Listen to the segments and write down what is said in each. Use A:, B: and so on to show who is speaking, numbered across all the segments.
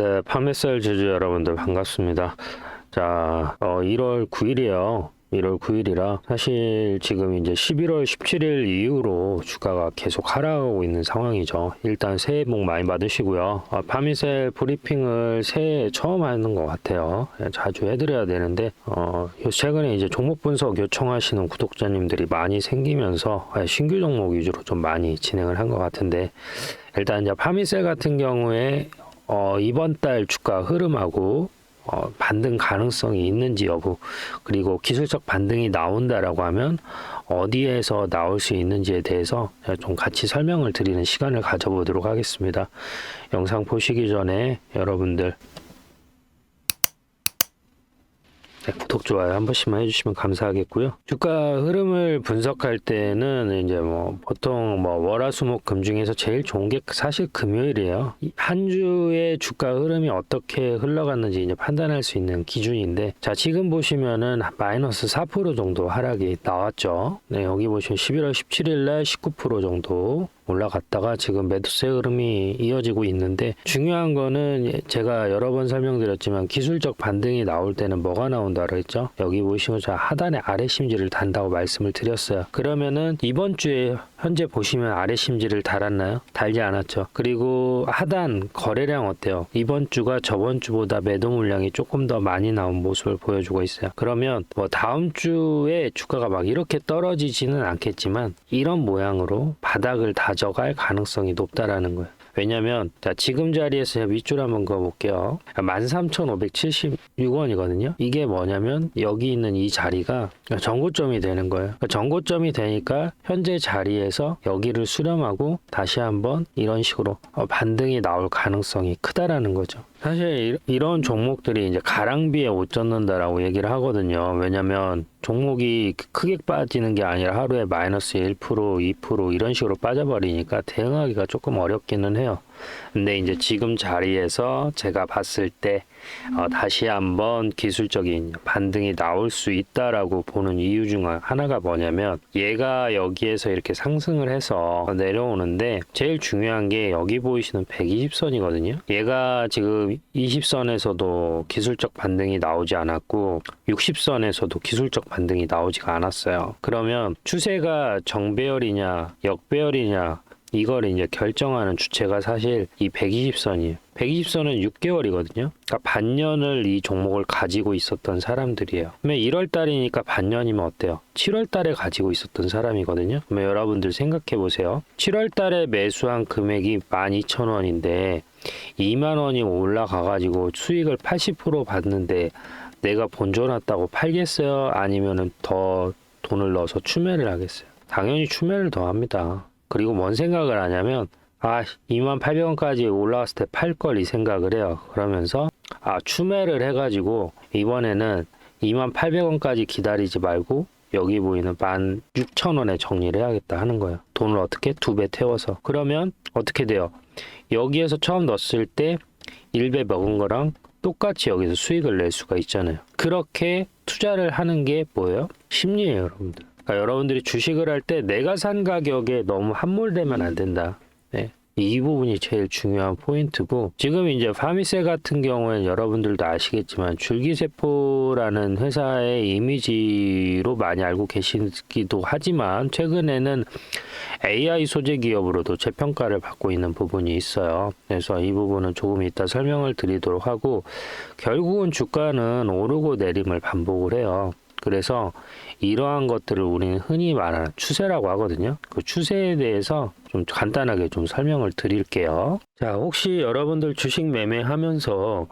A: 네, 파메셀 제주 여러분들 반갑습니다. 자, 어, 1월 9일이에요. 1월 9일이라 사실 지금 이제 11월 17일 이후로 주가가 계속 하락하고 있는 상황이죠. 일단 새해 복 많이 받으시고요. 아, 파미셀 브리핑을 새해 처음 하는 것 같아요. 예, 자주 해드려야 되는데 어, 요- 최근에 이제 종목 분석 요청하시는 구독자님들이 많이 생기면서 아, 신규 종목 위주로 좀 많이 진행을 한 것 같은데 일단 이제 파미셀 같은 경우에 어, 이번 달 주가 흐름하고 어, 반등 가능성이 있는지 여부 그리고 기술적 반등이 나온다라고 하면 어디에서 나올 수 있는지에 대해서 좀 같이 설명을 드리는 시간을 가져보도록 하겠습니다. 영상 보시기 전에 여러분들 네, 구독 좋아요 한 번씩만 해주시면 감사하겠고요. 주가 흐름을 분석할 때는 이제 뭐 보통 뭐 월화수목 금 중에서 제일 좋은 게 사실 금요일이에요. 이한 주의 주가 흐름이 어떻게 흘러갔는지 이제 판단할 수 있는 기준인데 자 지금 보시면은 마이너스 4% 정도 하락이 나왔죠. 네 여기 보시면 11월 17일 날 19% 정도 올라갔다가 지금 매도세 흐름이 이어지고 있는데 중요한 거는 제가 여러 번 설명드렸지만 기술적 반등이 나올 때는 뭐가 나온다 그랬죠? 여기 보시면 저 하단에 아래 심지를 단다고 말씀을 드렸어요. 그러면은 이번 주에 현재 보시면 아래 심지를 달았나요? 달지 않았죠. 그리고 하단 거래량 어때요? 이번 주가 저번 주보다 매도 물량이 조금 더 많이 나온 모습을 보여주고 있어요. 그러면 뭐 다음 주에 주가가 막 이렇게 떨어지지는 않겠지만 이런 모양으로 바닥을 다져갈 가능성이 높다라는 거예요. 왜냐면 자 지금 자리에서 윗줄 한번 그어볼게요. 13,576원이거든요. 이게 뭐냐면 여기 있는 이 자리가 정고점이 되는 거예요. 정고점이 되니까 현재 자리에서 여기를 수렴하고 다시 한번 이런 식으로 어, 반등이 나올 가능성이 크다라는 거죠. 사실 이- 이런 종목들이 이제 가랑비에 옷 젖는다라고 얘기를 하거든요. 왜냐면 종목이 크게 빠지는 게 아니라 하루에 마이너스 1%, 2% 이런 식으로 빠져버리니까 대응하기가 조금 어렵기는 해요. 근데 이제 지금 자리에서 제가 봤을 때 어, 다시 한번 기술적인 반등이 나올 수 있다라고 보는 이유 중 하나가 뭐냐면 얘가 여기에서 이렇게 상승을 해서 내려오는데 제일 중요한 게 여기 보이시는 120선이거든요. 얘가 지금 20선에서도 기술적 반등이 나오지 않았고 60선에서도 기술적 반등이 나오지가 않았어요. 그러면 추세가 정배열이냐 역배열이냐 이걸 이제 결정하는 주체가 사실 이 120선이에요. 120선은 6개월이거든요. 그러니까 반년을 이 종목을 가지고 있었던 사람들이에요. 그러면 1월 달이니까 반년이면 어때요? 7월 달에 가지고 있었던 사람이거든요. 그러면 여러분들 생각해 보세요. 7월 달에 매수한 금액이 12,000원인데 2만 원이 올라가 가지고 수익을 80% 받는데 내가 본전왔다고 팔겠어요? 아니면은 더 돈을 넣어서 추매를 하겠어요? 당연히 추매를 더 합니다. 그리고 뭔 생각을 하냐면 아 2800원까지 올라왔을 때 팔 걸 이 생각을 해요. 그러면서 아 추매를 해가지고 이번에는 2800원까지 기다리지 말고 여기 보이는 16,000원에 정리를 해야겠다 하는 거예요. 돈을 어떻게 두 배 태워서 그러면 어떻게 돼요? 여기에서 처음 넣었을 때 1배 먹은 거랑 똑같이 여기서 수익을 낼 수가 있잖아요. 그렇게 투자를 하는 게 뭐예요? 심리예요, 여러분들. 그러니까 여러분들이 주식을 할 때 내가 산 가격에 너무 함몰되면 안 된다. 네. 이 부분이 제일 중요한 포인트고 지금 이제 파미세 같은 경우에는 여러분들도 아시겠지만 줄기세포라는 회사의 이미지로 많이 알고 계시기도 하지만 최근에는 AI 소재 기업으로도 재평가를 받고 있는 부분이 있어요. 그래서 이 부분은 조금 이따 설명을 드리도록 하고 결국은 주가는 오르고 내림을 반복을 해요. 그래서 이러한 것들을 우리는 흔히 말하는 추세라고 하거든요. 그 추세에 대해서 좀 간단하게 좀 설명을 드릴게요. 자, 혹시 여러분들 주식 매매하면서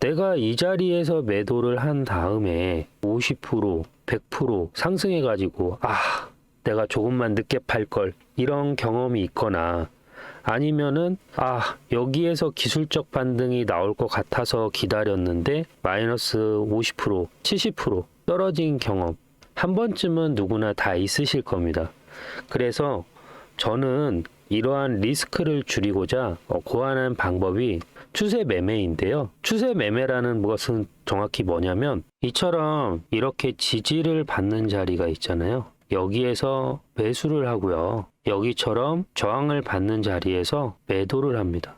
A: 내가 이 자리에서 매도를 한 다음에 50%, 100% 상승해 가지고, 아, 내가 조금만 늦게 팔 걸, 이런 경험이 있거나, 아니면은 아 여기에서 기술적 반등이 나올 것 같아서 기다렸는데 마이너스 50% 70% 떨어진 경험 한 번쯤은 누구나 다 있으실 겁니다. 그래서 저는 이러한 리스크를 줄이고자 어, 고안한 방법이 추세 매매인데요. 추세 매매라는 것은 정확히 뭐냐면 이처럼 이렇게 지지를 받는 자리가 있잖아요. 여기에서 매수를 하고요. 여기처럼 저항을 받는 자리에서 매도를 합니다.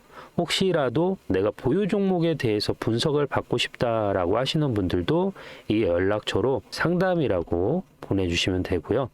A: 혹시라도 내가 보유 종목에 대해서 분석을 받고 싶다라고 하시는 분들도 이 연락처로 상담이라고 보내주시면 되고요.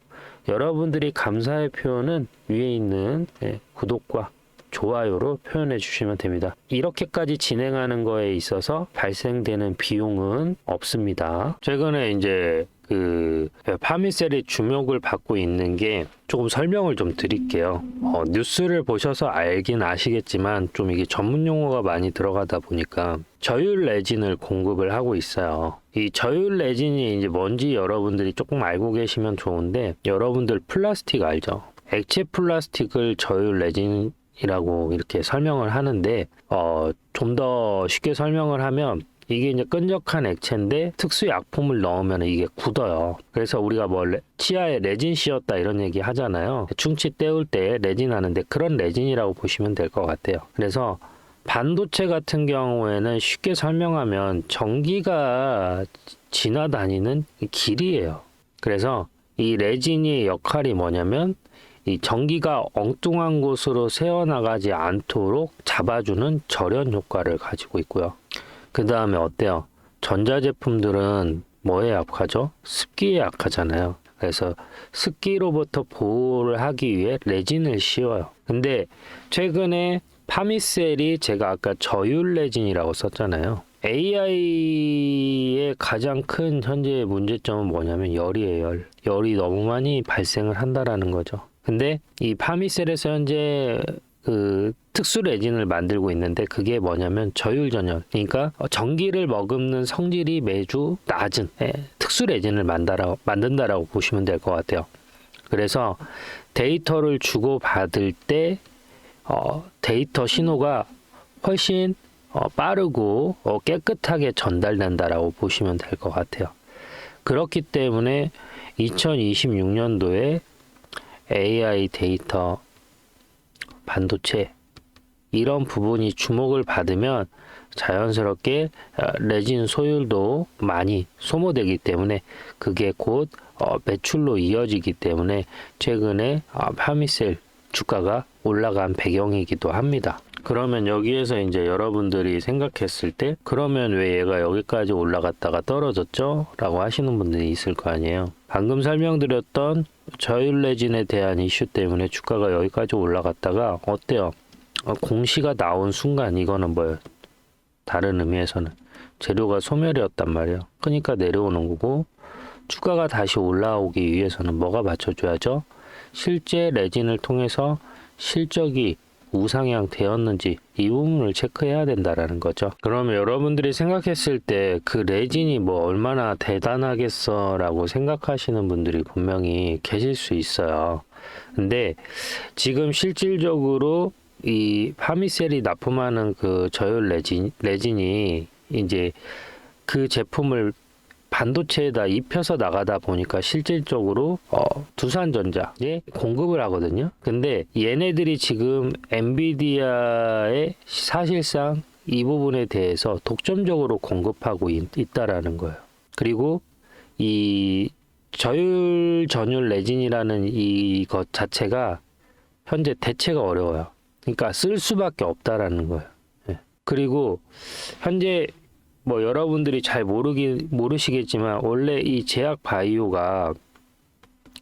A: 여러분들이 감사의 표현은 위에 있는 예, 구독과 좋아요로 표현해 주시면 됩니다. 이렇게까지 진행하는 거에 있어서 발생되는 비용은 없습니다. 최근에 이제 그 파미셀이 주목을 받고 있는 게 조금 설명을 좀 드릴게요. 어, 뉴스를 보셔서 알긴 아시겠지만 좀 이게 전문 용어가 많이 들어가다 보니까 저율 레진을 공급을 하고 있어요. 이 저율 레진이 이제 뭔지 여러분들이 조금 알고 계시면 좋은데 여러분들 플라스틱 알죠? 액체 플라스틱을 저율 레진 이라고 이렇게 설명을 하는데 어, 좀 더 쉽게 설명을 하면 이게 이제 끈적한 액체인데 특수 약품을 넣으면 이게 굳어요. 그래서 우리가 뭐 레- 치아에 레진 씌었다 이런 얘기 하잖아요. 충치 때울 때 레진 하는데 그런 레진이라고 보시면 될 것 같아요. 그래서 반도체 같은 경우에는 쉽게 설명하면 전기가 지나다니는 길이에요. 그래서 이 레진의 역할이 뭐냐면 이 전기가 엉뚱한 곳으로 새어나가지 않도록 잡아주는 절연 효과를 가지고 있고요. 그 다음에 어때요? 전자제품들은 뭐에 약하죠? 습기에 약하잖아요. 그래서 습기로부터 보호를 하기 위해 레진을 씌워요. 근데 최근에 파미셀이 제가 아까 저율 레진이라고 썼잖아요. AI의 가장 큰 현재의 문제점은 뭐냐면 열이에요. 열. 열이 너무 많이 발생을 한다라는 거죠. 근데 이 파미셀에서 현재 그 특수 레진을 만들고 있는데 그게 뭐냐면 저율 전열. 그러니까 전기를 머금는 성질이 매주 낮은 예, 특수 레진을 만다라, 만든다라고 보시면 될 것 같아요. 그래서 데이터를 주고 받을 때 어, 데이터 신호가 훨씬 어, 빠르고 어, 깨끗하게 전달된다라고 보시면 될 것 같아요. 그렇기 때문에 2026년도에 AI 데이터 반도체 이런 부분이 주목을 받으면 자연스럽게 어, 레진 소율도 많이 소모되기 때문에 그게 곧 어, 매출로 이어지기 때문에 최근에 아, 파미셀 주가가 올라간 배경이기도 합니다. 그러면 여기에서 이제 여러분들이 생각했을 때 그러면 왜 얘가 여기까지 올라갔다가 떨어졌죠? 라고 하시는 분들이 있을 거 아니에요. 방금 설명드렸던 저율 레진에 대한 이슈 때문에 주가가 여기까지 올라갔다가 어때요? 어, 공시가 나온 순간 이거는 뭐예요? 다른 의미에서는 재료가 소멸이었단 말이에요. 그러니까 내려오는 거고 주가가 다시 올라오기 위해서는 뭐가 받쳐줘야죠? 실제 레진을 통해서 실적이 우상향 되었는지 이 부분을 체크해야 된다라는 거죠. 그러면 여러분들이 생각했을 때 그 레진이 뭐 얼마나 대단하겠어 라고 생각하시는 분들이 분명히 계실 수 있어요. 근데 지금 실질적으로 이 파미셀이 납품하는 그 저율 레진, 레진이 이제 그 제품을 반도체에다 입혀서 나가다 보니까 실질적으로 어, 두산전자에 공급을 하거든요. 근데 얘네들이 지금 엔비디아에 사실상 이 부분에 대해서 독점적으로 공급하고 있, 있다라는 거예요. 그리고 이 저율 전율 레진이라는 이것 자체가 현재 대체가 어려워요. 그러니까 쓸 수밖에 없다라는 거예요. 예. 그리고 현재 뭐 여러분들이 잘 모르기 모르시겠지만 원래 이 제약 바이오가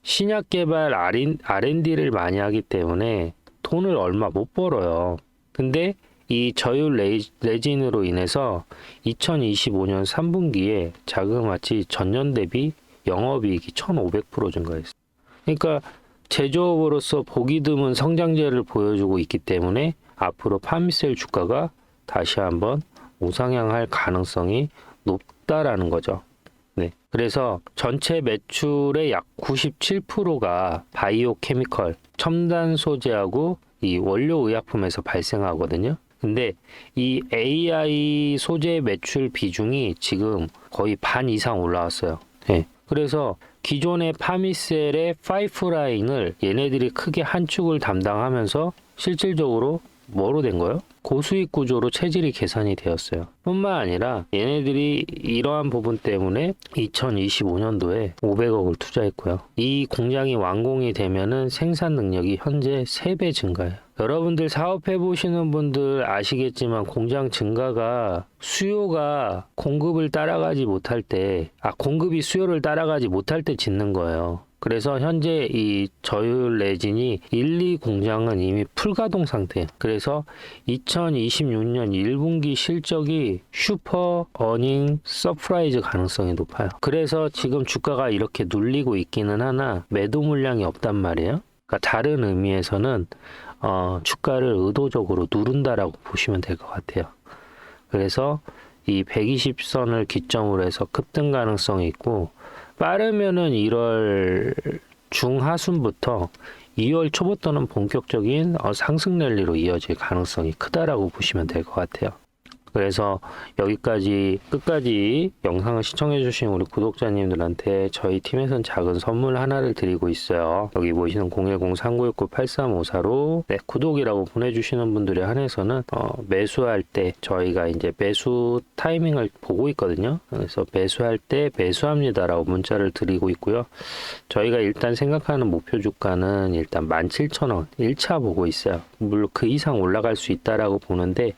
A: 신약 개발 R&D를 많이 하기 때문에 돈을 얼마 못 벌어요. 근데 이 저율 레, 레진으로 인해서 2025년 3분기에 자그마치 전년 대비 영업이익이 1,500% 증가했어요. 그러니까 제조업으로서 보기 드문 성장세를 보여주고 있기 때문에 앞으로 파미셀 주가가 다시 한번 우상향할 가능성이 높다라는 거죠. 네. 그래서 전체 매출의 약 97%가 바이오 케미컬, 첨단 소재하고 이 원료 의약품에서 발생하거든요. 근데 이 AI 소재 매출 비중이 지금 거의 반 이상 올라왔어요. 네. 그래서 기존의 파미셀의 파이프 라인을 얘네들이 크게 한 축을 담당하면서 실질적으로 뭐로 된 거예요? 고수익 구조로 체질이 계산이 되었어요. 뿐만 아니라 얘네들이 이러한 부분 때문에 2025년도에 500억을 투자했고요. 이 공장이 완공이 되면은 생산 능력이 현재 3배 증가해요. 여러분들 사업해 보시는 분들 아시겠지만 공장 증가가 수요가 공급을 따라가지 못할 때, 아, 공급이 수요를 따라가지 못할 때 짓는 거예요. 그래서 현재 이 저율 레진이 1, 2 공장은 이미 풀가동 상태예요. 그래서 2026년 1분기 실적이 슈퍼 어닝 서프라이즈 가능성이 높아요. 그래서 지금 주가가 이렇게 눌리고 있기는 하나 매도 물량이 없단 말이에요. 그러니까 다른 의미에서는 어, 주가를 의도적으로 누른다라고 보시면 될 것 같아요. 그래서 이 120선을 기점으로 해서 급등 가능성이 있고 빠르면은 1월 중하순부터 2월 초부터는 본격적인 어, 상승 랠리로 이어질 가능성이 크다라고 보시면 될 것 같아요. 그래서 여기까지 끝까지 영상을 시청해 주신 우리 구독자님들한테 저희 팀에선 작은 선물 하나를 드리고 있어요. 여기 보시는 010-3969-8354로 네, 구독이라고 보내주시는 분들에 한해서는 어, 매수할 때 저희가 이제 매수 타이밍을 보고 있거든요. 그래서 매수할 때 매수합니다라고 문자를 드리고 있고요. 저희가 일단 생각하는 목표 주가는 일단 17,000원 1차 보고 있어요. 물론 그 이상 올라갈 수 있다라고 보는데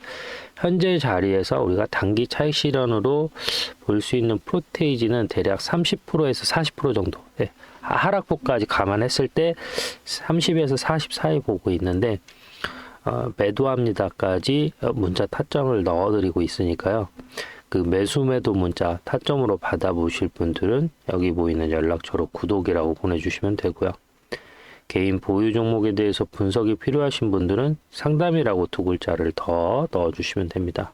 A: 현재 자리에서 우리가 단기 차익 실현으로 볼 수 있는 프로테이지는 대략 30%에서 40% 정도. 예. 하- 하락폭까지 감안했을 때 30에서 40 사이 보고 있는데 어, 매도합니다까지 어, 문자 타점을 넣어드리고 있으니까요. 그 매수 매도 문자 타점으로 받아보실 분들은 여기 보이는 연락처로 구독이라고 보내주시면 되고요. 개인 보유 종목에 대해서 분석이 필요하신 분들은 상담이라고 두 글자를 더 넣어주시면 됩니다.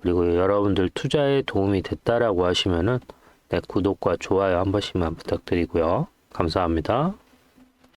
A: 그리고 여러분들 투자에 도움이 됐다라고 하시면은 네, 구독과 좋아요 한 번씩만 부탁드리고요. 감사합니다.